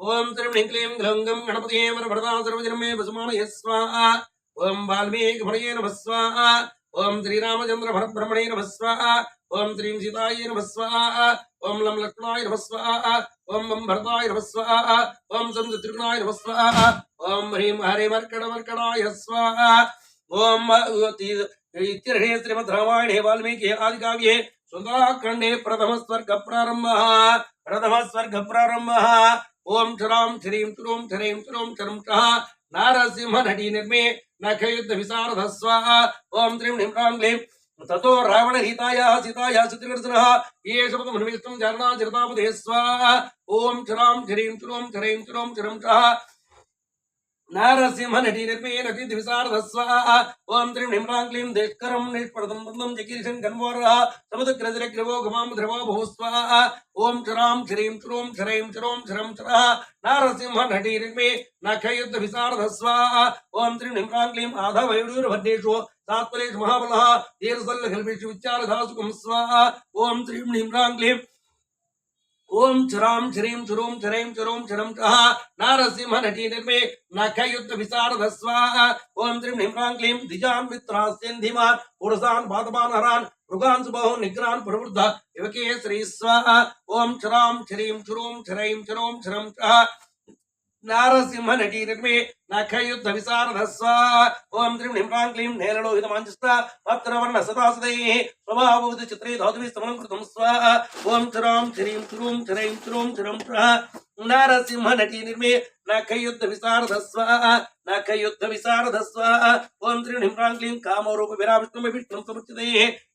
ఓం త్రిం క్లీం గ్లంగం గణపతే వరభరదా సర్వజనమే వసుమానయ స్వాహ. ఓం వాల్మీకి భణయే నమ స్వాహ. ఓం శ్రీరామచంద్ర భరబ్రహ్మణే నమ స్వాహ. ఓం శ్రీం సీతాయ నమ స్వాహ. ఓం లం లక్ష్మణాయ నమ స్వాహ. ఓం వం భరతాయ నమ స్వాహ. ఓం సం శత్రుఘ్నాయ నమ స్వాహ. ఓం హ్రీం హరే మర్కడ మర్కడాయ స్వాహ. ఓం ఇత్యర్హే శ్రీమద్ రామాయణే వాల్మీకి ఆది కావ్యే సుందరాఖండే ప్రథమ స్వర్గ ప్రారంభ. ప్రథమ స్వర్గ ప్రారంభ. ఓం క్షరాం క్షరీం క్షురోం క్షరీం క్షురోం క్షరం క్ష నారసింహ నటీ నిర్మే నఖయుద్ధ విశారద స్వాహ ఓం త్రీం హ్రీం రాం క్లీం తతో రావణ హితాయ సీతాయ సుత్రికర్షణ ఏ శబ్దం నిమిష్టం చరణా చరతాపదే స్వాహ. ఓం క్షరాం క్షరీం క్షురోం క్షరీం క్షురోం క్షరం క్ష నారసింహ నటీ నిర్మే నటి విశారద స్వాహ ఓం త్రిం హ్రీం రాం క్లీం దేష్కరం నిష్పడతం బంధం జగీర్షన్ కన్వోర సముద్రగ్రజరగ్రవో ఘమాం ద్రవో భూస్వ ఓం క్షరాం క్షరీం క్షురోం క్షరైం క్షురోం క్షరం క్షర నారసింహ నటీ నిర్మే నఖయుద్ధ విశారద ఓం త్రిం హ్రీం రాం క్లీం ఆధవయుడూర్భద్రేషు సాత్వలేషు మహాబలః తీరసల్ల కల్పేషు విచారధాసుకం స్వ ఓం త్రిం హ్రీం రాం క్లీం ఓం చురాం శ్రీం చురూం చరైం చురూం చరం చహ నారసింహ నటీ నిర్మే నఖయుద్ధ విశారద స్వాహ ఓం త్రిం హ్రీం క్లీం దిజాన్ మిత్రాస్యన్ ధీమాన్ పురుషాన్ పాదపాన్ హరాన్ మృగాన్ సుబహు నిగ్రాన్ ప్రవృద్ధ యువకే శ్రీ స్వాహ ఓం చురాం శ్రీం చురూం చరైం చురూం చరం చహ నారసింహ నటీరమే నఖయుద్ధ విశారద ఓం త్రిం హ్రీం క్లీం నేలలో హితమాంచిస్త పత్రవర్ణ సదాసదై స్వభావోది చిత్రే ధాతువి స్తమనం కృతం స్వ ఓం చరాం శ్రీం చురుం చరైం చురుం చరం చ నారసింహ నటీ నిర్మే నఖయుద్ధ విశారద స్వాహ నఖయుద్ధ విశారద ఓం త్రిం హ్రీం రాం క్లీం కామరూప విరావిష్ణుమ విష్ణుం సముచితే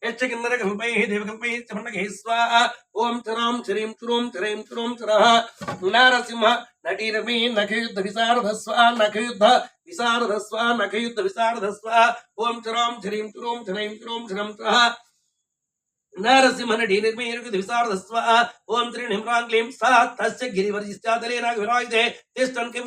యచ్చ కిన్నర కల్పై దేవకల్పై చమన్నగై స్వాహ ఓం చరాం చరీం చురోం చరీం చురోం చరః నారసింహ నటీ నఖయుద్ధ విశారద నఖయుద్ధ విశారద నఖయుద్ధ విశారద ఓం చరాం చరీం చురోం చరీం చురోం చరం చరః నరసింహనడి నిర్మేరుకు విశారదస్వ ఓం త్రీ నిమ్రాం క్లీం సా తస్య గిరివర్జిష్టాదలేనాగ విరాజితే తిష్టన్ కిం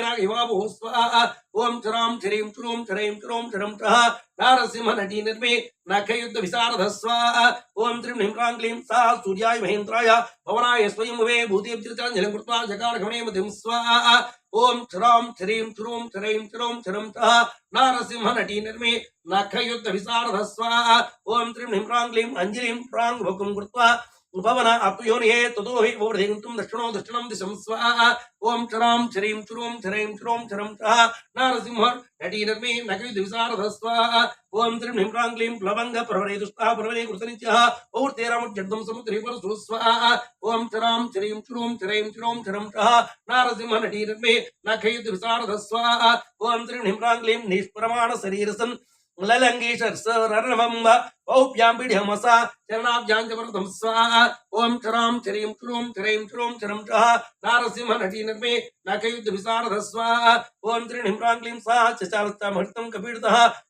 నాకు ఇవాబు స్వాహ. ఓం చరాం చరీం చురూం చరైం చురోం చరం చ నారసింహనడి నిర్మే నఖయుద్ధ విశారద స్వాహ. ఓం త్రిం నిమ్రాం క్లీం సా సూర్యాయ మహేంద్రాయ భవనాయ స్వయం స్వయంభవే భూతేభ్యర్చాంజలిం కృత్వా జకారఘమనే మధిం స్వాహ. ఓం చరాం చరీం చురూం చరైం చురోం చరం చ నారసింహనటి నిర్మే నఖయుద్ధ విశారద స్వాహ. ఓం త్రిం హ్రీం క్లీం అంజలిం ప్రాంగ్ భకుం కృత్వా ఉపవన అప్యోనియే తదో హి ఓర్ధింతుం దక్షిణో దక్షిణం దిశం స్వాహ ఓం చరాం చరీం చురోం చరైం చురోం చరం చ నారసింహ నటీ నర్మే నఖయుద్ధ విశారద స్వాహ ఓం త్రిం హ్రీం ప్లవంగ ప్రవరే దుష్టా ప్రవరే కృతనిత్య ఔర్తేరామజ్జడ్దం సముద్రి పరసు స్వాహ ఓం చరాం చరీం చురోం చరైం చురోం చరం చ నారసింహ నటీ నర్మే నఖయుద్ధ విశారద స్వాహ ఓం త్రిం హ్రీం నిష్ప్రమాణ శరీరసన్ లలంగీషర్సరణవంబ పౌప్యాం పిడిహమస చరణాభ్యాంజమృతం స్వాహ ఓం చరాం చరీం చురోం చరైం చురోం చరం చ నారసింహ నటీ నిర్మే నఖయుద్ధ విశారద స్వాహ ఓం త్రిం హ్రీం క్లీం స్వాహ చచారస్తామహృతం కపీడిత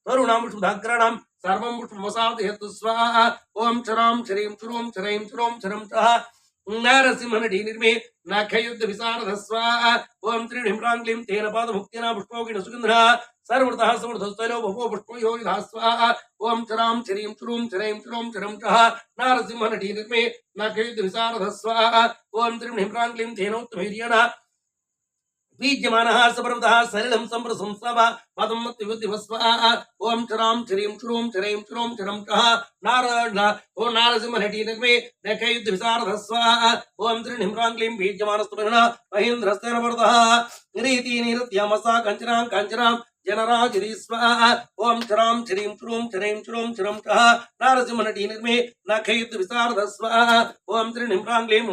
తరుణాం పుష్పధాగ్రాణం సర్వం పుష్పమసాదయతు స్వాహ ఓం చరాం చరీం చురోం చరైం చురోం చరం చ నారసింహ నిర్మే నఖయుద్ధ విశారద స్వాహ ఓం తేన పాద ముక్తినా పుష్పోగిణ సుగంధ సర్వృతః సమృద్ధస్థలో పుష్పయో పుష్పయోగిధా స్వాహ ఓం చరాం చరీం చురుం చరైం చురోం చరం చ. నారసింహ నటీ నిర్మే నఖయుద్ధ విశారద స్వాహ ఓం త్రిం హ్రీం క్లీం తేనోత్తమైర్యణ బీజ్యమానः సపర్వతः సలిలం సంప్రసం సవ. పదం మత్తి ఓం చరాం చరీం చురోం చరైం చురోం చరం చ. నారాయణ ఓ నారసింహ నటీ నిర్మే నఖయుద్ధ విశారద స్వాహ ఓం త్రిం హ్రీం క్లీం బీజ్యమానస్తమన మహేంద్రస్తేన నిరీతి నిరుత్యమసా కంచనాం కంచనాం. జనరాజరి ఓం చరాం చరీం చురోం చరీం చురోం చరం చ. నారసింహ నటీ నిర్మే నఖయుద్ధ విశారద ఓం త్రిం హ్రీం క్లీం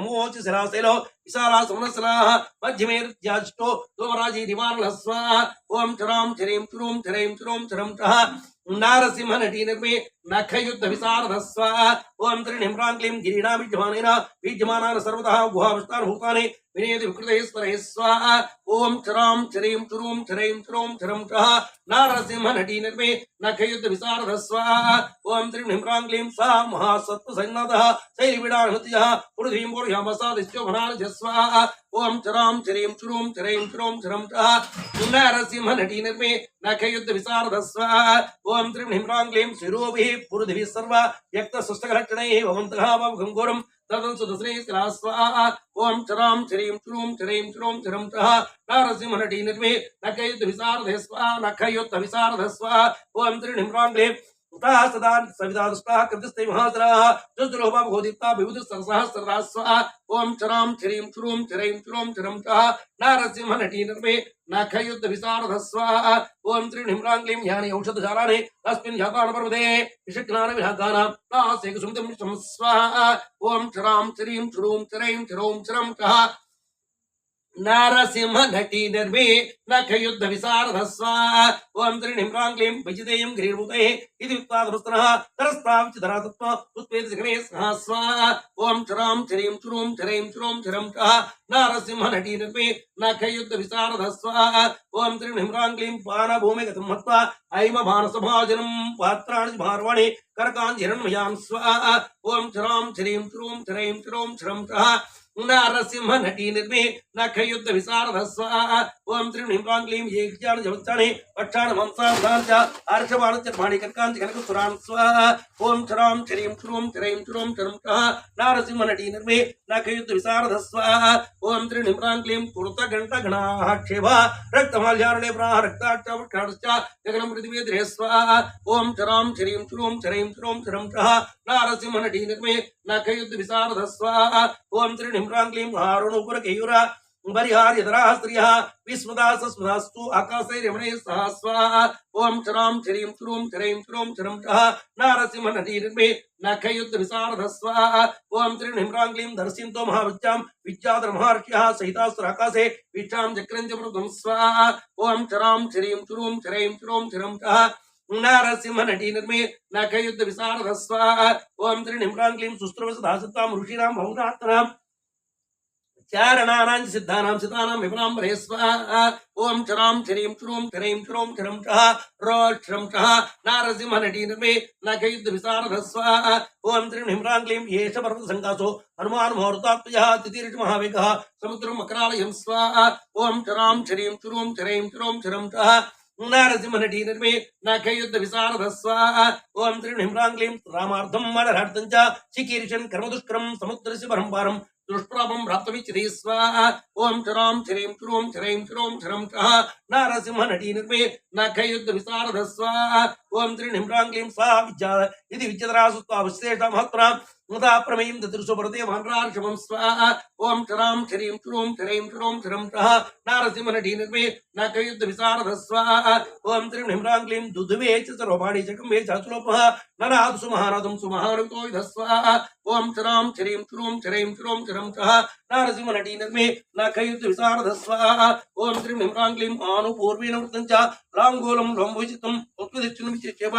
శిరాశైలో. విశాలా సమనసలాహ మధ్యమే నృత్యాష్టో సోమరాజీ నివారణ స్వాహ ఓం చరాం చరీం చురోం చరైం చురోం చరం చ నారసింహ నటీ నిర్మే నఖయుద్ధ విశారద స్వాహ ఓం త్రిం హ్రీం గిరిణా విద్యమానైన విద్యమానాన సర్వతః గుహావిష్టాన భూతాని వినేది వికృతేశ్వరే స్వాహ ఓం చరాం చరీం చురోం చరైం చురోం చరం చ నారసింహ నటీ నిర్మే నఖయుద్ధ విశారద స్వాహ ఓం త్రిం హ్రీం క్లీం సా మహాసత్వ సన్నద శైలి విడాహృత్య పృథ్వీం పూర్యామసాదిశ్చోభనాన स्वाहा। ஓம் சராம் சிரீம் சுரூம் சிரைம் சுரோம் சிரம் சா புன்னாரசிம்ம நடி நிர்மே நகயுத்த விசாரதஸ்வா ஓம் திரிம் ஹிம்ராங் க்ளீம் ஸ்விரூபி புருதிவி சர்வா யக்த சுஸ்தகலட்சணை வமந்தகாபம் கோரம் ததன் சுதஸ்ரீ ஸ்லாஸ்வா ஓம் சராம் சிரீம் சுரூம் சிரைம் சுரோம் சிரம் நாரசிம்ம நடி நிர்மே நகயுத்த விசாரதஸ்வா நகயுத்த விசாரதஸ்வா ஓம் திரிம் ஹிம்ராங் उताः सदा सविता कृतिस्ते महासराः चतुर्होमा भोदिता विबुधसहस्रदाः ॐ चरां चरीं चुरूं चरैं चुरों चरं चः नारसिंहनटी निर्मे नखयुद्धविसारध ॐ त्रिणिम्राङ्ग्लीं यानि औषधशालानि, तस्मिन् ह्यातानपर्वते विषज्ञानविहातानां नासेकसुमितं स्वाहा ॐ चरां चरीं चुरूं चरैं चरौं चरं चः నారసింహ నటీ నిర్మే నఖయుద్ధ విశారద స్వాహ ఓం త్రిణిమ్రాంగ్లీం భజితేయం గ్రీర్ముతే ఇది ఉత్పాదమస్తనః తరస్తావిచి ధరాతత్వ ఉత్పేత శిఖరే సహ స్వాహ ఓం చరాం చరీం చురూం చరీం చురోం చరం చ నారసింహ నటీ నిర్మే నఖయుద్ధ విశారద స్వాహ ఓం త్రిణిమ్రాంగ్లీం పాన భూమి గతం మత్వా ఐమ మానసభాజనం పాత్రాణి భార్వాణి కరకాంజిరణ్మయాం స్వాహ ఓం చరాం చరీం చురూం చరీం చురోం చరం చ నారసింహ నటీ నిర్మే నఖయుద్ధ విశారద స్వాహ ఓం త్రిణింబాంగ్లీం ఏజ్ఞాన జవత్సాని పక్షాణ వంశాంశ హర్షవాణ చర్మాణి కనకాంతి కనక సురాన్ స్వాహ ఓం చరాం చరీం చురోం చరైం చురోం చరం చః నారసింహ నటీ నిర్మే నఖయుద్ధ విశారద స్వాహ ఓం త్రిణింబాంగ్లీం కురుత గంట గణాక్షేవ రక్తమాల్యారణే ప్రాహ రక్తాక్ష గగనం పృథివీ స్వాహ ఓం చరాం చరీం చురూం చరీం చురూం చరం చః నారసింహ నటీ నిర్మే నఖయుద్ధ విశారద స్వాహ ఓం త్రిణిమ్రాంగ్లీం హారుణుపుర కేయుర పరిహార్యధరా స్త్రియ విస్మదాస స్మదాస్తు ఆకాశై రమణే సహ స్వాహ ఓం చరాం చరీం చురూం చరైం చురోం చరం చః నారసింహ నటీ నిర్మే నఖయుద్ధ విశారద స్వాహ ఓం త్రిణిమ్రాంగ్లీం దర్శింతో మహావిద్యాం విద్యాధర మహర్ష్య సహితాస్త్ర ఆకాశే విచ్చాం చక్రం చ మృతం స్వాహ ఓం చరాం చరీం చురూం చరైం చురోం చరం చః నారసింహ నటీ నిర్మే నఖయుద్ధ విశారద స్వాహ ఓం త్రినిమ్రాంగ్లీం సుస్త్రవస దాసతాం ఋషీరాం బహునాత్మనాం చారణానాం చ సిద్ధానాం సితానాం విపులాం హరే స్వాహ ఓం చరాం చరీం చురోం చరైం చురోం చరం చః రోక్షరం చః నారసింహ నటీ నిర్మే నఖయుద్ధ విశారద స్వాహ ఓం త్రినిమ్రాంగ్లీం ఏష పర్వత సంకాసో హనుమాన్ ముహూర్తాత్మజ తితిరిష మహావేగ సముద్రం మకరాలయం స్వాహ ఓం చరాం చరీం చురోం చరైం చురోం చరం చః నారసింహనటీ నిర్మే నఖయుద్ధ విశారద స్వాహ ఓం క్షరాం రామార్థం మడరార్థం చ చికీర్షన్ క్షరం క్ష నారసింహ నటీ నిర్మే నఖయుద్ధ విశారద స్వాహ ఓం త్రిణిమ్రాంగ్లీం స్వాహ విద్యా ఇది విద్యధరాసు విశ్లేష మహత్రా ముదా ప్రమేయం దృశోపరదే మహర్షమం స్వాహ. ఓం క్షరాం క్షరీం క్షురోం క్షరీం క్షురోం క్షరం చః నారసింహనటీ నిర్మే నఖయుద్ధ విశారద స్వాహ. ఓం త్రిణిమ్రాంగ్లీం దుధువే చ సర్వపాణి చకమే చాచులోపః నరాదు సుమహారథం సుమహారతో విధ స్వాహ. ఓం క్షరాం క్షరీం క్షురోం క్షరీం క్షురోం క్షరం చః నారసింహనటీ నిర్మే నఖయుద్ధ విశారద స్వాహ. ఓం త్రిణిమ్రాంగ్లీం ఆను పూర్వేణ వృత్తం చ. లాంగూలం లంబుజితం ఉత్పదిచ్చును విచేవ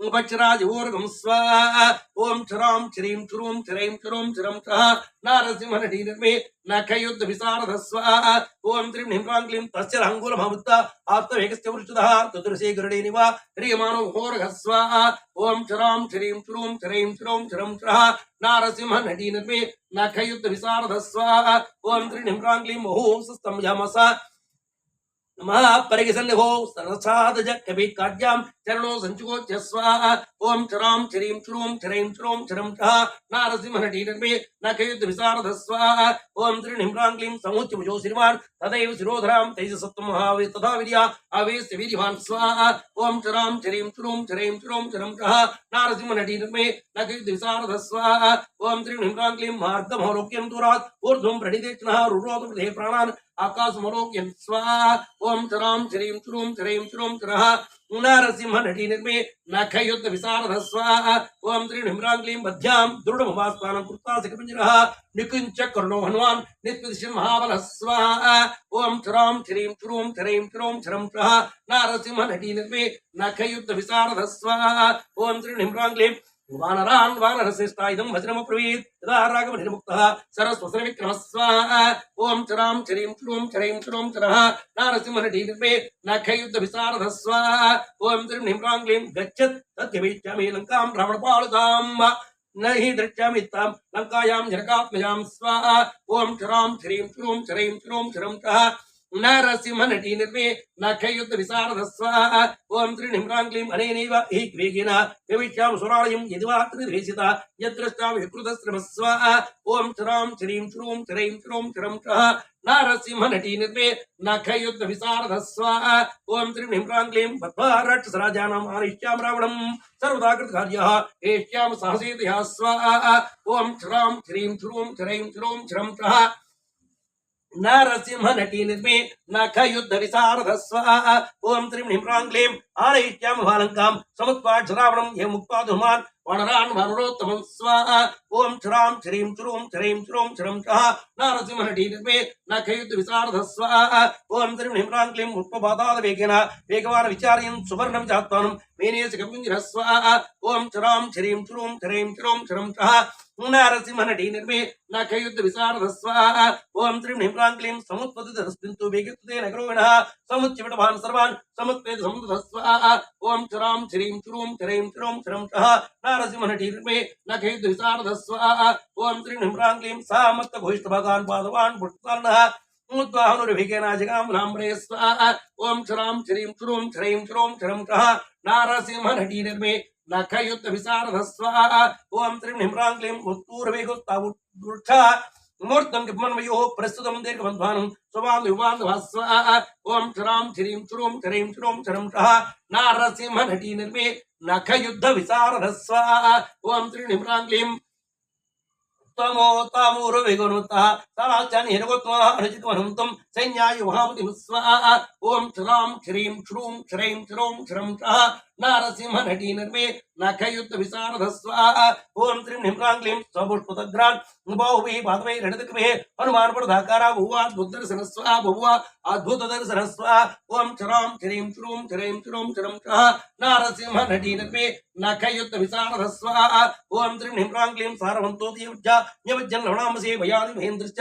ఉపచరాజోర్గం స్వాహ ఓం చరాం చరీం చురోం చరైం చురోం చరం చః నారసింహనటీ నిర్మే నఖయుద్ధ విశారద స్వాహ ఓం త్రిణిమ్రాంగ్లీం తస్య లాంగూలమముత్త ఆత్మవేగస్య వృషుదః చతుర్శే గరుడేనివ హ్రియమానో హోరగ స్వాహ ఓం చరాం చరీం చురోం చరైం చురోం చరం చః నారసింహనటీ నిర్మే నఖయుద్ధ విశారద స్వాహ ఓం త్రిణిమ్రాంగ్లీం మహోంసస్తం యమస నమః పరిగసన్నిహో సరసాదజ కవి కాద్యాం చరణో సంచుకోచ్య స్వాహ ఓం చరాం చరీం చురోం చరైం చురోం చరం చః నారసింహనటీ నిర్మే నఖయుద్ధ విశారద స్వాహ ఓం త్రిణిమ్రాంగ్లీం సముచ్య భుజో శ్రీమాన్ తదైవ శిరోధరాం తైజసత్వం మహావే తథా విద్యా ఆవేస్య వీర్యవాన్ స్వాహ ఓం చరాం చరీం చురోం చరైం చురోం చరం చః నారసింహనటీ నిర్మే నఖయుద్ధ విశారద స్వాహ ఓం త్రిణిమ్రాంగ్లీం మార్గమహలోక్యం దూరాత్ ఊర్ధ్వం ప్రణిదేక్షణ రురోధ ప్రాణాన్ ఆకాశమలోక్యం స్వాహ ఓం చరాం చరీం చురోం చరైం చురోం చరః నారసింహ నటీ నిర్మే నఖయుద్ధ విశారద స్వాహ ఓం త్రినిమ్రాంగ్లీం మధ్యాం దృఢముపాస్మానం కృత్వా శిఖపింజరః నికుంచ కరుణో హనుమాన్ నిత్యదిశ మహాబల స్వాహ ఓం చరాం చరీం చురోం చరైం చురోం చరం చః నారసింహ నటీ నిర్మే నఖయుద్ధ విశారద స్వాహ ఓం త్రినిమ్రాంగ్లీం వానరాన్ వానరశ్రేష్టాయుధం వజ్రమబ్రవీత్ యదా రాఘవ నిర్ముక్తః సరస్వసర విక్రమస్వాహ ఓం చరాం చరీం చురోం చరైం చురోం చర. నారసింహ నిర్మే నఖయుద్ధ విశారద స్వాహ ఓం త్రిం నిమ్రాంగ్లీం గచ్చత్. తద్యమిచ్చామి లంకాం రావణపాళుతాం నహి దృశ్యామి తాం లంకాయాం జనకాత్మయాం స్వాహ ఓం చరాం చరీం చురోం చరైం చురోం చరం చ నరసింహ నటీ నిర్మే నఖయుద్ధ విశారద స్వాహ ఓం త్రిణిం హ్రాం క్లీం అనేనైవ హి వేగిన కవిష్యాం సురాలయం యదివా త్రిద్వేషిత యద్రష్టాం వికృత శ్రమ స్వాహ ఓం శ్రాం శ్రీం శ్రూం శ్రైం శ్రూం శ్రం శ్రః నరసింహ నటీ నిర్మే నఖయుద్ధ విశారద స్వాహ ఓం త్రిణిం హ్రాం క్లీం బద్ధారక్ష రాజానాం ఆరిష్యాం రావణం సర్వదా కృతకార్యः ఏష్యాం సహసేతయా స్వాహ ఓం శ్రాం శ్రీం శ్రూం శ్రైం శ్రూం శ్రం శ్రః నరసింహ నటీ నిర్మే నఖ యుద్ధ విశారద ఓం త్రిం హ్రీం క్లీం ఆలయిత్యాం బాలంకాం సముత్పాక్షరావణం ఏ ముక్తాధుమాన్ వనరాన్ వనరోత్తమం స్వ ఓం శ్రాం శ్రీం శ్రూం శ్రీం శ్రూం శ్రం శ్రః నరసింహ నటీ నిర్మే నఖ యుద్ధ విశారద ఓం త్రిం హ్రీం క్లీం వేగేన వేగవాన విచారయం సువర్ణం చాత్మానం మేనేసి కపింజర ఓం శ్రాం శ్రీం శ్రూం శ్రీం శ్రూం శ్రం శ్రః నరసింహ నటీ నిర్మే నఖ యుద్ధ విశారద స్వాహ ఓం త్రిం హ్రీం క్లీం సముత్పతిస్తు వేగిత్తే నగరోణ సముచ్చిపటవాన్ సర్వాన్ సముత్పేద సముద్ర స్వాహ ఓం చరాం శ్రీం చురూం శ్రీం శ్రూం శ్రం శ్రః నరసింహ నటీ నిర్మే నఖ యుద్ధ విశారద స్వాహ ఓం త్రిం హ్రీం క్లీం సామత్త భూయిష్ట భగాన్ పాదవాన్ పుష్పార్ణః ఉద్వాహనుర్విఘ్నాజగాంబ్రే స్వాహ ఓం శ్రాం శ్రీం శ్రూం శ్రీం శ్రూం శ్రం శ్రః నారసింహ నటీ నిర్మే నఖయుద్ధ విశారద ఓం త్రిం హ్రీం క్లీం ఉత్తూర్వేగుత్త ముహూర్తం మూర్తం కిమన్మయో ప్రస్తుతం దీర్ఘమధ్వానం స్వామి యువాంధవ ఓం శ్రాం శ్రీం శ్రూం శ్రీం శ్రూం శ్రం శ్రః నారసింహ నటీ నిర్మే నఖయుద్ధ విశారద ఓం త్రిం హ్రీం క్లీం త్వమో తామూరు విగుణుత సరాచాని హిరగోత్మ సైన్యాయ మహామతి స్వాహ ఓం శ్రాం క్షరీం శ్రూం శ్రైం శ్రూం శ్రం నారసింహ నటీ నిర్మే నఖయుద్ధ విశారద స్వాహ ఓం త్రిం హ్రీం క్లీం స్వపుష్పతగ్రాన్ బాహువై పాదవై రణితకమే హనుమాన్ ప్రధాకార భువ అద్భుత దర్శన స్వాహ భువ అద్భుత దర్శన స్వాహ ఓం చరాం చరీం శ్రూం చరీం శ్రూం చరం చ నారసింహ నటీ నిర్మే నఖయుద్ధ విశారద స్వాహ ఓం త్రిం హ్రీం క్లీం సారవంతో దీవజ్జ న్యవజ్జన్ లవణామసే భయాది మహేంద్రశ్చ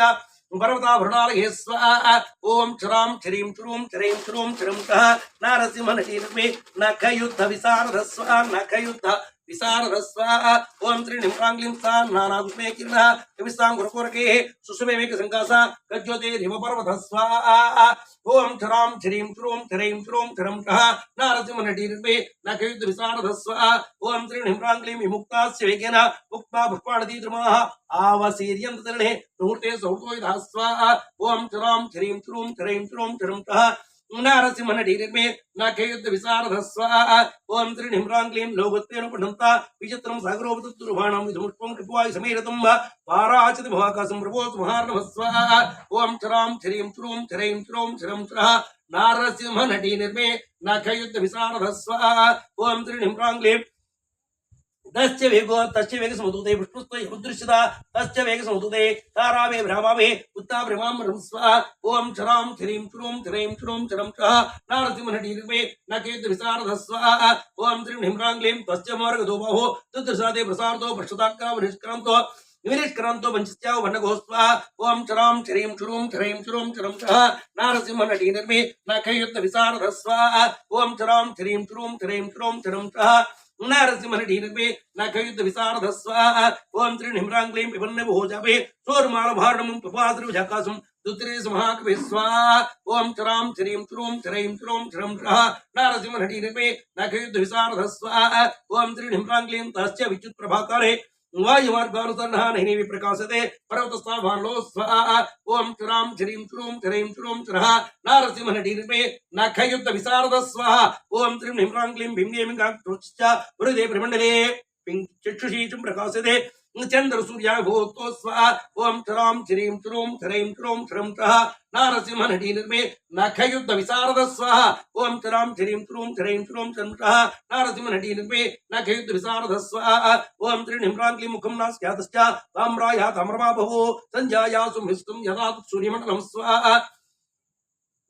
పర్వతాభరణాలయే స్వాహ ఓం క్షరాం క్షరీం శ్రూం శ్రైం శ్రూం శ్రం నారసింహ నటీ నఖయుద్ధ విశారద స్వాహ నఖయుద్ధ విశారద స్వాహ ఓం త్రిణిం ప్రాంగ్లిం సా నానాగుష్మే కిరణ కవిస్తాం గురకోరకే సుషుమేమిక సంకాస గజ్యోతే హిమపర్వత ఓం శ్రాం శ్రీం శ్రూం శ్రైం శ్రూం శ్రం కహ నారసింహ నటీ నఖయుద్ధ విశారద ఓం త్రిణిం ప్రాంగ్లిం విముక్తాస్య వేగేన ముక్తా పుష్పాణదీ ద్రుమాః ఆవసీర్యంత తరణే ముహూర్తే సౌతోయిధా స్వాహ ఓం శ్రాం నరసింహ నటీ నాకేయుద్ధ నఖయుద్ధ విశారద స్వాహ ఓం త్రిణిం క్లీం లోకత్వేన పఠంత విచిత్రం సాగరోపతుర్వాణం విధముష్పం కృపాయ సమీరతం పారాచతి మహాకాశం ప్రభోత్ మహార్ణవ ఓం చరాం చరీం శ్రూం శ్రైం శ్రూం చరం చర నారసింహ నటీ నిర్మే నఖయుద్ధ విశారద స్వాహ ఓం త్రిణిం క్లీం తస్య వేగో తస్య వేగ సముదూతే విష్ణుస్త యముదృశ్యత తస్య వేగ సముదూతే తారావే భ్రామావే ఉత్తా భ్రమాం రంస్వ ఓం చరాం శ్రీం శ్రూం శ్రైం శ్రూం చరం చ నారసింహ నటీ నిర్మే నకేతు విశారద ఓం త్రిం హిమ్రాంగ్లీం తస్య మార్గదో బాహో తదృశాదే ప్రసారతో పృష్ఠతాక్రామ నిష్క్రాంతో నిష్క్రాంతో పంచస్యావ వర్ణగోస్వ ఓం చరాం చరీం శ్రూం చరీం శ్రూం చరం చ నారసింహ నటీ నిర్మే నఖయుద్ధ విశారద ఓం చరాం చరీం శ్రూం చరీం శ్రూం చరం చ నరసింహనటీ నఖయుద్ధ విశారద స్వాహ ఓం త్రిణిం క్లీం విపన్న భోజాపే సోర్మాల భారణం దుత్రే మహాకవి స్వాహ ఓం చరాం చరీం త్రూం చరైం త్రూం చరం శ్రః నరసింహనటీ నిర్మే నఖయుద్ధ విశారద స్వాహ ఓం త్రిణిం క్లీం తస్య విద్యుత్ ప్రభాకరే వాయుమార్గానుసంధానైనవి ప్రకాశతే పర్వతస్థాభాలో స్వాహ ఓం చురాం శ్రీం శ్రూం శ్రైం శ్రూం శ్రః నారసింహ నటీర్మే నఖయుద్ధ విశారద స్వహ ఓం త్రిం హ్రీం క్లీం భీమ్యేమింగాక్ష హృదయ ప్రమండలే చక్షుషీచం ప్రకాశతే చంద్ర సూర్య భూతో స్వాహ ఓం శ్రాం శ్రీం శ్రూం శ్రైం శ్రూం శ్రం శ్రః నారసింహ నటీ నిర్మే నఖయుద్ధ విశారద స్వాహ ఓం శ్రాం శ్రీం శ్రూం శ్రైం శ్రూం శ్రం శ్రః నారసింహ నటీ నిర్మే నఖయుద్ధ విశారద స్వాహ ఓం త్రిణిం క్లీం ముఖం నాస్యాతశ్చ తామ్రాయా తామ్రమా బహు సంజాయాసు మిస్తం యదా సూర్యమండలం స్వాహ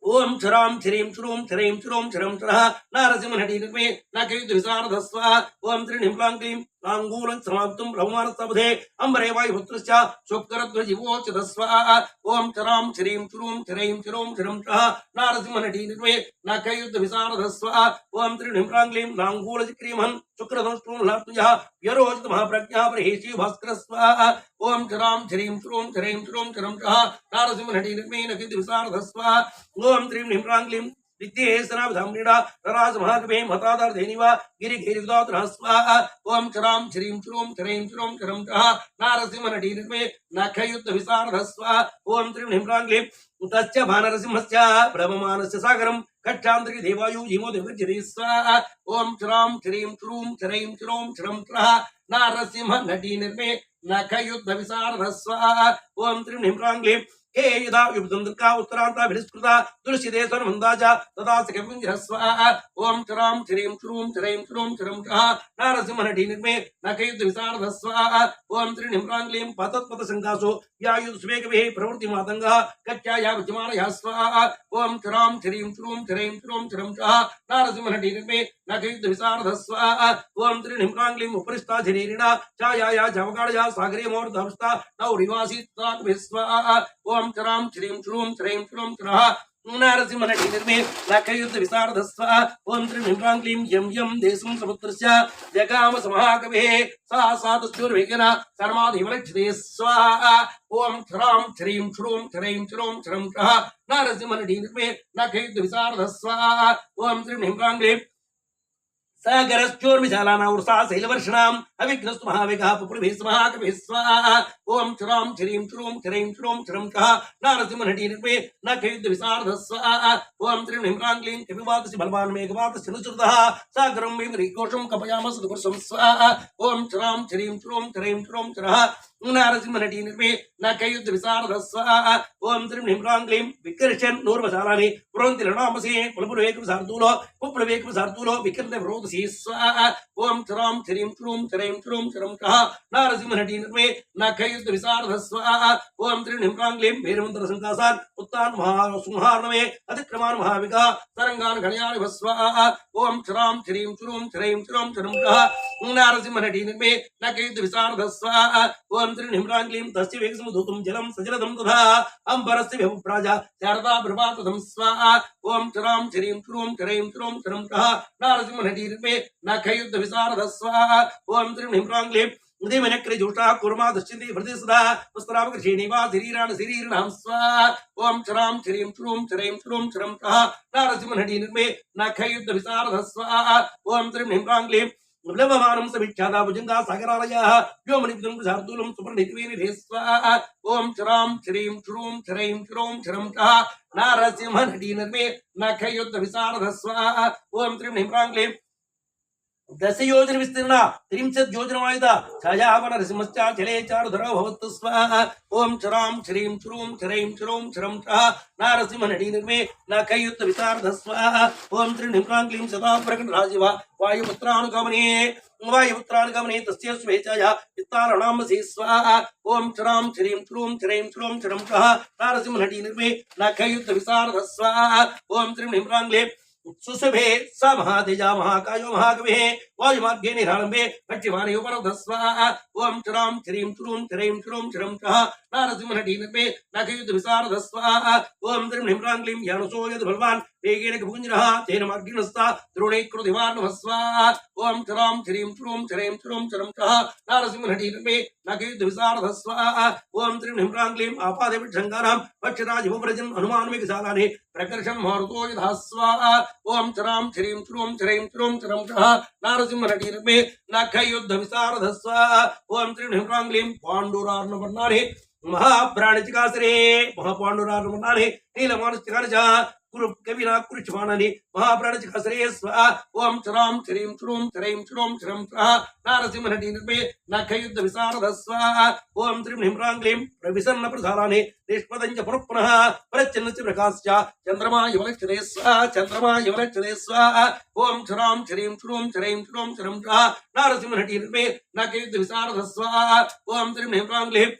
ఓం శ్రాం శ్రీం శ్రూం శ్రైం శ్రూం శ్రం శ్రః నారసింహ నటీ నిర్మే నఖయుద్ధ విశారద స్వాహ ఓం త్రిణిం క్లీం లాంగూలం సమాప్తం బ్రహ్మానస్తపదే అంబరే వాయుపుత్రస్య శుక్రధ్వజివోచత స్వాహ ఓం చరాం శ్రీం చురూం చరైం చిరోం చిరం చ నారసింహనటీ నిర్వే నఖయుద్ధ విశారద స్వాహ ఓం త్రినిమ్రాంగ్లీం లాంగూల క్రీమన్ శుక్రధనుష్ఠూం లాప్తుజ వ్యరోచిత మహాప్రజ్ఞా ప్రహేషి భాస్కర స్వాహ ఓం చరాం శ్రీం చురూం చరైం చిరోం చిరం చ నారసింహనటీ నిర్వే నఖయుద్ధ విశారద స్వాహ ఓం త్రీం నిమ్రాంగ్లీం విద్యేశనాభిధామ్రీడా నరాజ మహాకవే మతాదార్ ధేనివ గిరి గిరిదాతన స్వాహ ఓం చరాం శ్రీం చురూం చరైం చురోం చరం చ నారసింహనటీ నిర్వే నఖయుద్ధ విశారద స్వాహ ఓం త్రీం నిమ్రాంగ్లీం తస్య భానరసింహస్య బ్రహ్మమానస్య సాగరం కక్షాంతరి దేవాయు జీమో దేవజ్జరి స్వాహ ఓం చరాం శ్రీం చురూం చరైం చురోం చరం చ నారసింహ నటీ నిర్మే నఖయుద్ధ విశారద స్వాహ ఓం త్రీం నిమ్రాంగ్లీం హే యదా యుద్ధందుర్గా ఉత్తరాంత వినిస్కృత దుర్శిదే సన్మందాజ తదా సకపుంజ స్వాహ ఓం చరాం శ్రీం చురూం చరైం చురోం చరం చ నారసింహనటీ నిర్మే నఖయుద్ధ విశారద స్వాహ ఓం త్రి నిమ్రాంగ్లీం పతత్పత సంకాసో యాయు స్వేగవే ప్రవృత్తి మాతంగ కచ్చాయా విద్యమానయా స్వాహ ఓం చరాం శ్రీం చురూం చరైం చురోం చరం చ నారసింహనటీ నిర్మే నఖయుద్ధ విశారద స్వాహ ఓం త్రి నిమ్రాంగ్లీం ఉపరిష్టా శరీరిణ ఛాయాయా జవగాడయా సాగరే మోర్ధవస్థ నౌరివాసి స్వాహ ఓం చరాం శ్రీం చురూం చరైం చురోం చర నారసింహనటి నిర్మే లఖయుద్ధ విశారద స్వ ఓం త్రి నిమ్రాంగ్లీం యం యం దేశం శైలవర్షణాం అవిఘ్నస్తు మహావేగः పుప్రభే స్మహాకవే స్వాహా ఓం చురాం ఛ్రీం చురూం ఛరైం చురోం ఛరం చ నారసింహనటీ నిర్మే నఖయుద్ధ విశారద స్వాహ ఓం త్రిం హిమ్రాంగ్లీం కపివాతసి బలవాన్ మేఘవాతసి నుసృతः సాగరం మే శ్రీకోశం కపయామ సదుపురుషం స్వాహ ఓం చురాం ఛ్రీం చురోం ఛరైం చురోం చరः నారసింహనటీ నిర్మే నఖయుద్ధ విశారద స్వాహ ఓం త్రిం నిమ్రాంగ్లీం వికర్షన్ నూర్వశాలాని పురంతి లణామసే పులపులవేకం సార్దూలో పుప్లవేకం సార్దూలో వికర్ణ విరోధసి స్వాహ ఓం చరాం చరీం చురూం చరైం చురూం చరం చ నారసింహనటీ నిర్మే నఖయుద్ధ విశారద స్వాహ ఓం త్రి నిమ్రాంగ్లీం వీరమంత్ర సంకాసాన్ ఉత్తాన్ మహా సింహార్ణవే అతిక్రమాన్ మహావిక తరంగాన్ గణయాని భస్వ ఓం చరాం చరీం చురూం చరైం చురోం చరం కహ నారసింహనటీ నిర్మే నఖయుద్ధ విశారద ఓం ఓం త్రి నిమ్రాంగ్లీం తస్య వేగసముధూతం జలం సజలదం తథా అంబరస్య విభుప్రాజ శారదా ప్రభాతదం స్వాహ ఓం చరాం చరీం చురూం చరైం చురోం చరం తహ నారసింహనటీ నిర్మే నఖయుద్ధ విశారద స్వాహ ఓం త్రి నిమ్రాంగ్లీం ఉదయమనక్రి జుష్టా కుర్మా దుశ్చింది భృతి సదా పుస్తరామకృషేణి వా శరీరాణ శరీరణాం స్వాహ ఓం చరాం చరీం చురూం చరైం చురోం చరం తహ నారసింహనటీ నిర్మే నఖయుద్ధ విశారద స్వాహ ఓం త్రి నిమ్రాంగ్లీం ప్లవమానం సమిఖ్యాదా భుజంగా సాగరాలయ వ్యోమనిపుతం శార్దూలం సుప్రనితివేని ఓం చరాం శ్రీం చురూం చరైం చురోం చరం చ. నారసింహ నటీ నర్మే నఖయుద్ధ విశారధ స్వాహ ఓం త్రిం నిమ్రాంగ్లీం దశయోజన విస్తీర్ణ త్రింశత్ యోజనమాయుధ ఛాయావన నరసింహశ్చాచలే చారుధర భవత్తు స్వాహ ఓం చరాం క్షరీం చురూం చరైం చురోం చరం చ నారసింహ నటీ నిర్మే నా నఖయుద్ధ వితార్థ స్వాహ ఓం త్రి నిమ్రాంగ్లీం సదా ప్రకట రాజీవ వాయుపుత్రానుగమనే వాయుపుత్రానుగమనే తస్య స్వేచ్ఛాయ విత్తారణామసి స్వాహ ఓం చరాం క్షరీం చురూం చరైం చురోం చరం చ నారసింహ నటీ నిర్మే నా నఖయుద్ధ విశారద స్వాహ ఓం త్రి సుశుభే స మహాతేజ మహాకాయో మహాకవి వాయుమార్గే నిరాళంబే భక్తిమానే ఉపరధస్వ ఓం చరాం శ్రీం చురూం చరైం చురోం చరం చ నారసింహనటీ నిర్మే నఖయుద్ధ విశారధస్వ ఓం త్రిం నిమ్రాంగ్లీం యానుసో యద్ భగవాన్ వేగేన కపుంజరః తేన మార్గిణస్త ద్రోణైకృతివార్ణవస్వాహ ఓం చరాం చరీం చురూం చరేం చురోం చరం చ నారసింహనటీ నిర్మే నఖయుద్ధ విశారదస్వాహ ఓం త్రిం నిమ్రాంగ్లీం ఆపాదవిషంగానాం పక్షరాజముప్రజన్ హనుమాన్మిక శాలాని ప్రకర్షం మారుతో యథాస్వ. ఓం చరాం చరీం చురూం చరైం చురోం చరం చ నారసింహనటీ నిర్మే నఖయుద్ధ విశారదస్వాహ ఓం త్రిం నిమ్రాంగ్లీం పాండురార్ణవర్ణాని మహాప్రాణిచికాసరే మహాపాండురార్ణవర్ణాని నీలమానస్తికాని చ కురు కవినా కురుచుమానని మహాప్రాణచికాసరే స్వ ఓం చరాం చరీం చురూం చరైం చురోం చరం చ నారసింహనటీ నిర్మే నఖయుద్ధ విశారద స్వాహ ఓం త్రిం నిమ్రాంగ్లీం ప్రవిసన్న ప్రధానాని నిష్పదంచ పునః పునః ప్రచన్నసి ప్రకాశ్చ చంద్రమా యువలక్షరే స్వ చంద్రమా యువలక్షరే స్వాహ ఓం చరాం చరీం చురూం చరైం చురోం చరం చ నారసింహనటీ నిర్మే నఖయుద్ధ విశారద స్వాహ ఓం త్రిం నిమ్రాంగ్లీం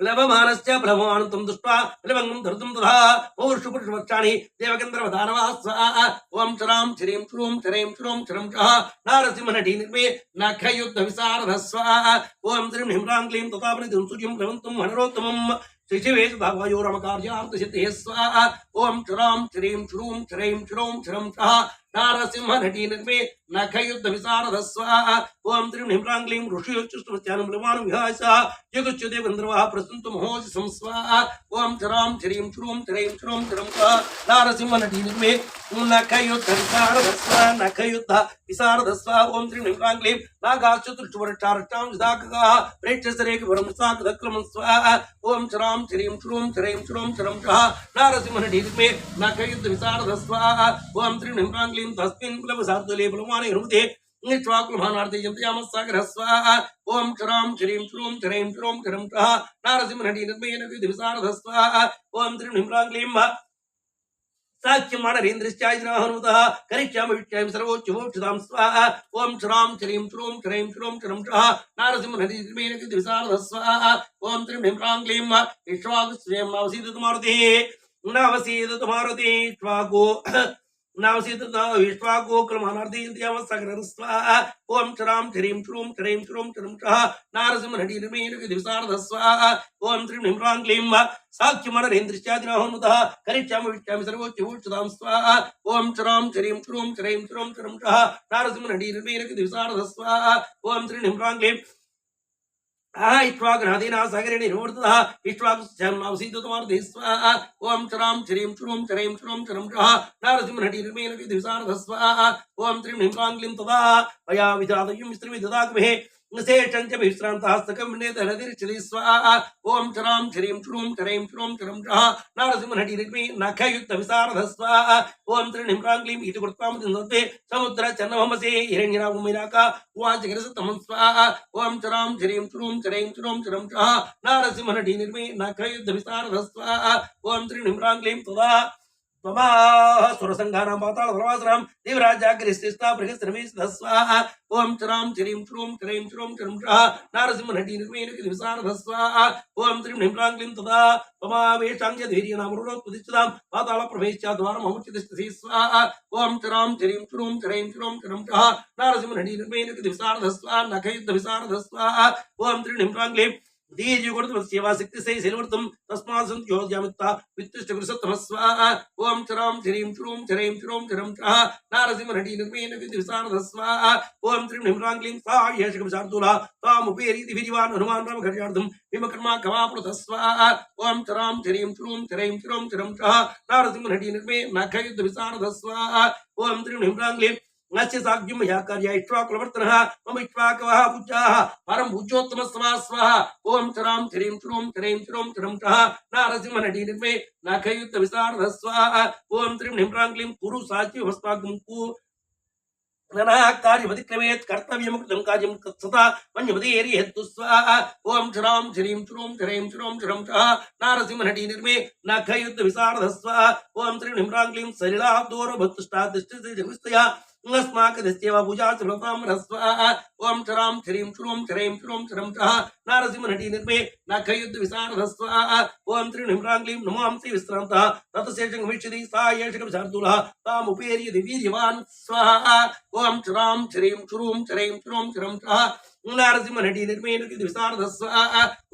ప్లవమానస్య ప్లవమానంతం దృష్ట్వా ప్లవంగం ధృతం తథా పౌరుషు పురుషవక్షాణి దేవగంధర్వదానవా స్వాహ ఓం చరాం శ్రీం శ్రూం చరైం శ్రూం చరం నారసింహ నటీ నిర్మే నఖయుద్ధ విశారద స్వాహ ఓం శ్రీం హ్రీం క్లీం తథాపని సూర్యం ప్లవంతం మనరోత్తమం శిశివేశ భాగవయోరమకార్యార్థసిద్ధే స్వాహ ఓం చరాం శ్రీం శ్రూం చరైం శ్రూం చరం చ నారసింహనటీ నిర్మే నఖయుద్ధ విశారద స్వాహ ఓం త్రిం హ్రీం క్లీం ఋషియోచ్చుష్టమత్యానం లవానం విహాస జగచ్యుదే గంధర్వ ప్రసంతు మహోజి సంస్వాహ ఓం చరాం చరీం శ్రూం చరీం శ్రూం చరం చ నారసింహనటీ నిర్మే నఖయుద్ధ విశారద స్వ నఖయుద్ధ విశారద స్వ ఓం త్రిం హ్రీం క్లీం నాగాచతుర్చువరచారటాం విదాకగా ప్రేక్షసరేకి వరం సాక్ దక్రమం స్వాహ ఓం చరాం చరీం శ్రూం చరీం శ్రూం చరం చ నారసింహనటీ నిర్మే నఖయుద్ధ విశారద స్వాహ ఓం త్రిం హ్రీం క్లీం తస్మిన్ ప్లవసార్దలే ప్లవానే హృదే నిత్వాకులమానార్థే జంతయామస్సాగర ఓం చరాం శ్రీం శ్రూం శ్రైం శ్రూం శ్రం నారసింహనటీ నిర్మేణ విశారద స్వాహ ఓం త్రిం కరిష్యామి స్వాహ ఓం విశారద స్వాహ ఓం త్రిం హ్రీం క్లీం నవసీదతు మారుతి. నవసీదతు మారుతి. నవసీదత విశ్వాగోకులమానార్థీయంత్యామస్సగర స్వాహ ఓం చరాం శ్రీం శ్రూం శ్రైం శ్రూం శ్రం చ నారసింహనటీ నిర్మేణ విశారద స్వాహ ఓం త్రిం హ్రీం క్లీం సాఖ్యమనరేంద్రశ్చాదినాహనుత కరిష్యామి విష్యామి సర్వోచ్చుదాం స్వాహ ఓం చరాం శ్రీం శ్రూం శ్రైం శ్రూం శ్రం చ నారసింహనటీ నిర్మేణ విశారద స్వాహ ఓం త్రిం హ్రీం క్లీం ఇష్వాగ్రహదీనా సగరిణి నివర్తత ఇష్వాగ్నవసీతమారుతి స్వాహ ఓం చరాం చరీం చురుం శ్రైం చురుం చరం చ నారసింహటి నిర్మేణ విశారద స్వాహ ఓం త్రిం హ్రీం తదా. మయా విధాతయం స్త్రీ దదాగ్మే విశేషం చ విశ్రాంతహస్తకం నేతరదిర్చలి స్వాహ ఓం చరాం శ్రీం శ్రూం శ్రైం శ్రూం శ్రం చ నారసింహనటీ నిర్మే నఖయుక్త విశారద స్వాహ ఓం త్రిం హ్రీం క్లీం ఇది కృత్వామతి సముద్ర చన్నమసే హిరణ్యరామమిరాక ఉవాచ గిరసతమం స్వాహ ఓం చరాం శ్రీం శ్రూం శ్రైం శ్రూం శ్రం చ నారసింహనటీ నిర్మే పాతాళ సర్వాసరాం దేవరాజాగ్రస్తిస్తా ఓం చరాం శ్రీం శ్రూం శ్రైం శ్రూం శ్రం చ నారసింహనటీ నిర్మేణ విశారద స్వాహ ఓం త్రిం హ్రీం తదా మమావేషాంజ పాతాళ ప్రవేశ్య ద్వారం అముచితిష్టసి స్వాహ ఓం చరాం శ్రూం శ్రూం స్వాహ నఖయుద్ధ విశారద స్వాహ ఓం క్లీం దీర్ఘ కొడుతు సేవా శక్తి సై శనివర్తం తస్మాత్ సంత్ యోధ్యామిత్త విత్తిష్ట కృషత్తమ స్వాహ ఓం చరాం శ్రీం శ్రూం శ్రైం శ్రూం శ్రం చ నారసింహనటీ నిర్మేణ విధి విశారద స్వాహ ఓం త్రిం హ్రీం క్లీం సా ఏషకం శార్దూల తాముపేరీతి విధివాన్ హనుమాన్ రామ ఘర్యార్థం విమకర్మా కవాప్లుత స్వాహ ఓం చరాం శ్రీం శ్రూం శ్రైం శ్రూం శ్రం చ నారసింహనటీ నిర్మే నఖయుద్ధ విశారద స్వాహ ఓం త్రిం హ్రీం క్లీం నస్య సాధ్యం మయా కార్య ఇష్వాకులవర్తన మమ ఇష్వాకవః పూజ్యాः పరం పూజ్యోత్తమ స్వాహ ఓం చరాం శ్రీం శ్రూం శ్రైం శ్రూం శ్రం చ నారసింహనటీ నిర్మే నఖయుద్ధ విశారద స్వాహ ఓం త్రిం హ్రీం క్లీం కురు సాధ్య హస్తాగం కు కార్యమతిక్రమేత్ కర్తవ్యముక్తం కార్యం సదా మన్యమదేరి హెత్తు స్వాహ ఓం శ్రాం శ్రీం శ్రూం శ్రైం శ్రూం శ్రం చ अस्माकदस्येव भुजासुलभां ह्रस्वाः ॐ चरां चरीं चुरों चरैं चुरों चरं चः नारसिंहनटी निर्मे नखयुद्धविसारधस्वाः ॐ त्रिणिम्राङ्ग्लीं नमांसि विश्रान्तः ततशेषं गमिष्यति सा एषकं शार्दूलः तामुपेर्यति वीर्यवान् स्वाहा ॐ चरां चरीं चुरूं चरैं चुरों चरं चः నారసింహనటి నిర్మేణ విశారద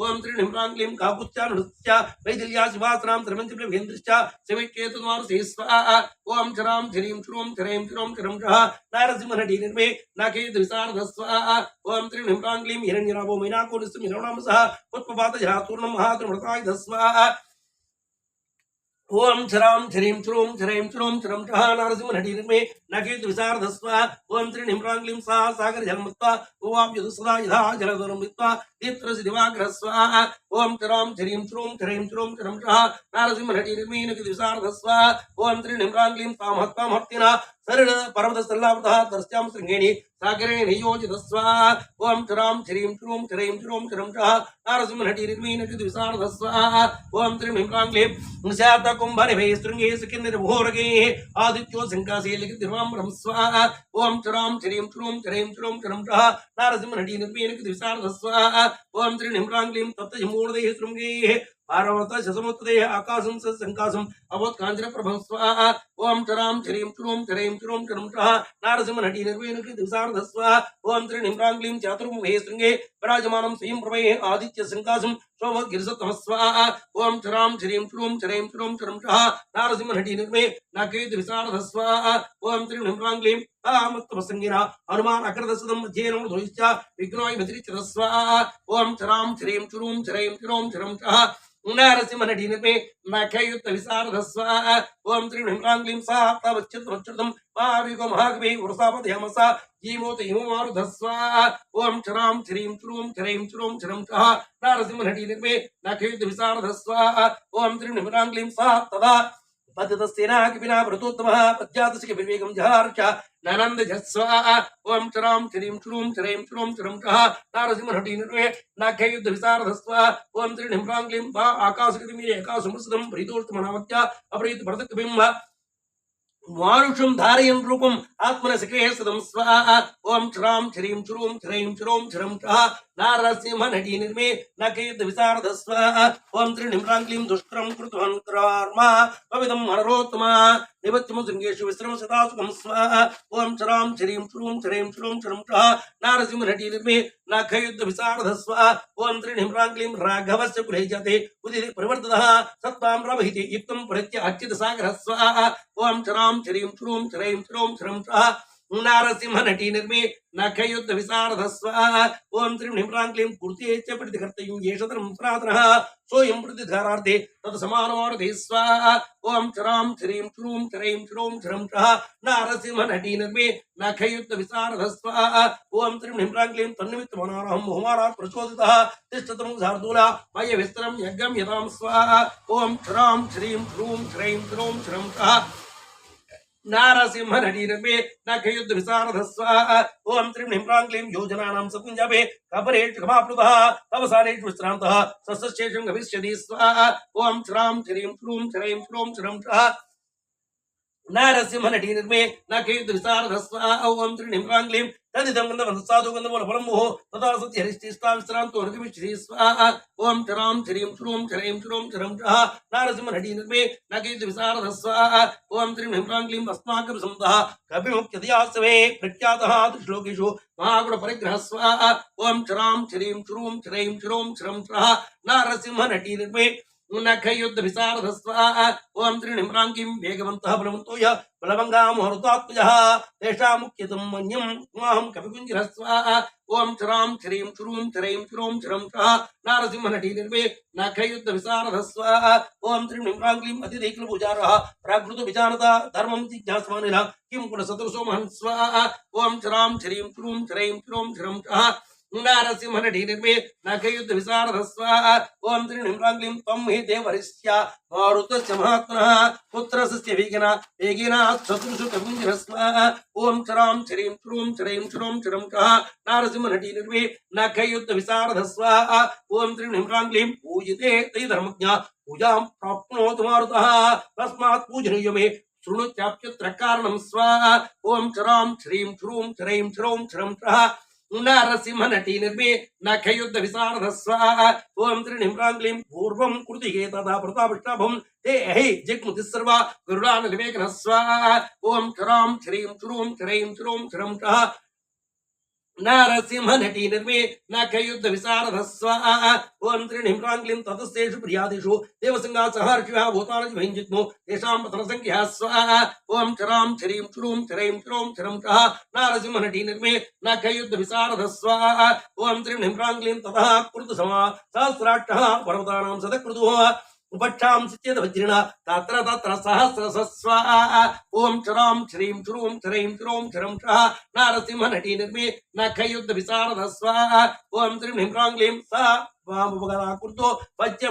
ఓం త్రీ నిమ్రాం క్లీం కాకుత్యా నృత్య వైదిల్యా శివాసనాం త్రిమంతి ప్రేంద్రశ్చ శివకేతు మారుతి స్వాహ ఓం చరాం చరీం శ్రూం శ్రైం శ్రూం చరం చ నారసింహనటి నిర్మే నాకేతు విశారదస్వ ఓం త్రీ నిమ్రాం హిరణ్యరాభో మైనాకో నిస్తం హిరణామ సహ పుష్పపాత జరాతూర్ణం మహాతృమృతాయుధస్వ ఓం చరాం చరీం శ్రూం శ్రైం శ్రూం చరం చ నరసింహ నిర్మే నకేతు విశారద ఓం త్రీ నిమ్రాం క్లీం సా సాగర జలముత్వ ఓవాప్యదు సదా యథా జలధరం విత్వా దీప్తరసి దివాగ్ర ఓం చరాం చరీం శ్రూం శ్రైం శ్రూం చరం చహ నరసింహ నిర్మే నకేతు విశారద ఓం త్రీ నిమ్రాం క్లీం మహర్తిన సరళ పర్వత స్థలావత దర్శ్యాం శృంగేణి సాగరే నియోజిత స్వాహ ఓం చరాం శ్రీం శ్రూం శ్రైం శ్రూం చరం చ నారసింహనటి నిర్మీనటి ద్విసారథ స్వాహ ఓం త్రిం హింక్లాంగ్లీం శాత కుంభనిభై శృంగే సుఖిందిర భోరగే ఆదిత్యో శంకాశీలికి దిర్వాంబరం స్వాహ ఓం చరాం శ్రీం శ్రూం శ్రైం శ్రూం చరం చ నారసింహనటి నిర్మీనకి ద్విసారథ స్వాహ ఓం త్రిం హింక్లాంగ్లీం తప్తజమూర్దే శృంగే పార్వత శశముత్దే ఆకాశం స సంకాశం అవత్ కాంచన ప్రభం స్వాహ ఓం చరాం శ్రీం శ్రూం శ్రైం శ్రూం చరం చ నారసింహనటి నిర్మీనకి ద్విసారథ స్వాహ ఓం త్రిం హింక్లాంగ్లీం చాతుర్ముఖే శృంగే విరాజమానం శ్రీం ప్రభే ఆదిత్య సంకాశం శోభగిరిసతమస్వాహ ఓం చరాం శ్రీం శ్రూం శ్రైం శ్రూం చరం చ నారసింహనటి నిర్మే నాకేతు విశారద స్వాహ ఓం త్రిం హింక్లాంగ్లీం తామత్వసంగిన హనుమాన్ అగ్రదశదం మధ్యేనం ధోయిశ్చ విఘ్నోయ్ భద్రిచర స్వాహ ఓం చరాం శ్రీం శ్రూం శ్రైం శ్రూం చరం చ నారసింహనటి నిర్మే నఖయుక్త విశారద స్వాహ ఓం త్రిం హింక్లాంగ్లీం సాహ తవచ్యుతం మహావిగో మహాకవి వృషాపదయమస జీమోత హిమమారుధ స్వాహ ఓం చరాం శ్రీం శ్రూం శ్రైం శ్రూం చరం చ నారసింహనటి నిర్మే నఖయుక్త విశారద స్వాహ ఓం త్రిం హింక్లాంగ్లీం సాహ తదా పద్ధతస్సేనాకిపినా భృతోత్తమः పద్యాతసిక వివేకం జహార్చ ననంద జస్వాహ ఓం చరాం శ్రీం శ్రూం శ్రైం శ్రూం చరం చ నారసింహనటి నిర్వే నాఖ్యయుద్ధ విశారదస్వ ఓం త్రి నింప్రాంగ్లీం వా ఆకాశగతి మీరే ఆకాశమృతం ప్రీతోత్తమనామత్య అప్రీత భరతకబింబ మానుషం ధారయన్ రూపం ఆత్మన శిఖరే సదం స్వాహ ఓం శ్రాం శ్రీం శ్రూం శ్రైం శ్రూం శ్రం చ నారసింహ నటీ నిర్మే నకయుద్ధ విశారద స్వాహ ఓం త్రి నిమ్రాంగ్లీం దుష్కరం కృతవన్ కరార్మ పవిదం మనరోత్తమ నివత్యము శృంగేషు విశ్రమ సదాసుకం స్వాహ ఓం శ్రాం శ్రీం శ్రూం శ్రైం శ్రూం ఓం త్రి నిమ్రాంగ్లీం రాఘవస్య కులే ఉదితి పరివర్తత సత్వాం రవహితి యుక్తం ప్రత్య అర్చిత సాగర ఓం చరాం చరీం శ్రూం శ్రైం శ్రూం శ్రం చ నారసింహ నటీ నిర్మే నఖయుద్ధ విశారద ఓం త్రిం నిమ్రాంక్లీం పూర్తి చ ప్రతికర్తయం ఏషతరం ప్రాతన సోయం ప్రతిధారార్థే తత్ సమానమారుతే స్వాహ ఓం చరాం చరీం చురూం చరైం చురూం చరం చ నారసింహ నటీ నిర్మే నఖయుద్ధ విశారద ఓం త్రిం నిమ్రాంక్లీం తన్నిమిత్త మనోరహం ముహమారాత్ ప్రచోదిత తిష్టతం శార్దూల మయ విస్తరం యజ్ఞం యదాం స్వ ఓం చరాం చరీం చురూం చరైం చురూం చరం చ నారసింహ నటీరమే నఖయుద్ధ విశారద ఓం త్రిం నిమ్రాంగ్లీం యోజనానాం సపుంజపే కపరేషు కమాప్లుతః అవసానేషు విశ్రాంతః సస్యశేషం గమిష్యతి స్వాహ ఓం శ్రాం శ్రీం శ్రూం శ్రైం శ్రూం శ్రం నారసింహ నటీ నిర్మే నఖయుద్ధ విశారద ఓం త్రి నిమ్రాంగ్లీం తదిదం గంధ సాధు తదా సత్య హరిష్టిష్టా విశ్రాంతో స్వాహ ఓం చరాం శ్రీం శ్రూం శ్రైం శ్రూం శ్రం చ నారసింహ నటీ నిర్మే నఖయుద్ధ విశారద స్వాహ ఓం త్రిం నిమ్రాంగ్లీం అస్మాకం సంతః కపిముఖ్యతయాసవే ప్రఖ్యాతः శ్లోకేషు మహాగుణ పరిగ్రహ స్వాహ ఓం చరాం చరీం శ్రూం శ్రైం శ్రూం చరం చ నారసింహ నటీ నిర్మే నఖయుద్ధ విశారద స్వాహ ఓం త్రి నిమ్రాంగిం వేగవంతః బలవంతో య బలవంగా ముహూర్తాత్మజ తేషాముఖ్యతం మన్యం మాహం కవికుంజర స్వాహ ఓం చరాం శ్రీం శ్రూం శ్రైం శ్రూం శ్రం చ నారసింహ నటీ నిర్మే నఖయుద్ధ విశారద స్వాహ ఓం త్రి నిమ్రాంగిం అతిదైకుల పూజారః ప్రాకృత విచారత ధర్మం జిజ్ఞాసమానిన కిం కుల సదృశో మహన్ స్వాహ ఓం చరాం శ్రీం శ్రూం శ్రైం శ్రూం శ్రం చ నారసింహ నటీ నిర్మే నఖయుద్ధ విశారద స్వాహ ఓం త్రి నిమ్రాంగ్లీం త్వం హి దేవరిష్య మారుతస్య మహాత్మనః పుత్రస్య వేగిన వేగిన చతుర్షు కవింజర స్వాహ ఓం చరాం శ్రీం శ్రూం శ్రైం శ్రూం శ్రం చ నారసింహ నటీ నిర్మే నఖయుద్ధ విశారద స్వాహ ఓం త్రి నిమ్రాంగ్లీం పూజితే తై నారసింహ నటీ నిర్మే నఖయుద్ధ విశారద స్వాహ ఓం పూర్వం కృతిగే తదా ప్రతాపృష్టాభం హే హై జిగ్ముతి సర్వ గరుడాన వివేకన స్వాహ ఓం చరాం శ్రీం చురూం శ్రైం చురూం శ్రం చ నారసింహ నటీ నిర్మే నఖయుద్ధ విశారద స్వాహ ఓం త్రి నిమ్రాంగ్లీం తతస్తేషు ప్రియాదిషు దేవసంగా సహర్షివ భూతాని భయంజిత్ము తేషాం పతన సంఖ్యా స్వాహ ఓం చరాం శ్రీం శ్రూం శ్రైం శ్రూం శ్రం చ నారసింహ నటీ నిర్మే నఖయుద్ధ విశారద స్వాహ ఓం త్రిం నిమ్రాంగ్లీం తతః కృతు సమా సహస్రాక్ష పర్వతానాం సదకృతు ఉపక్షాంసి చేత వజ్రిణ తత్ర తత్ర సహస్ర స్వాహ ఓం క్షరాం శ్రీం శ్రూం శ్రైం శ్రూం క్షరం చ నారసింహ నటీ నిర్మే నఖయుద్ధ విశారద స్వాహ ఓం త్రిం నిమ్రాంగ్లీం స. వామపగదాకృతో వజ్ర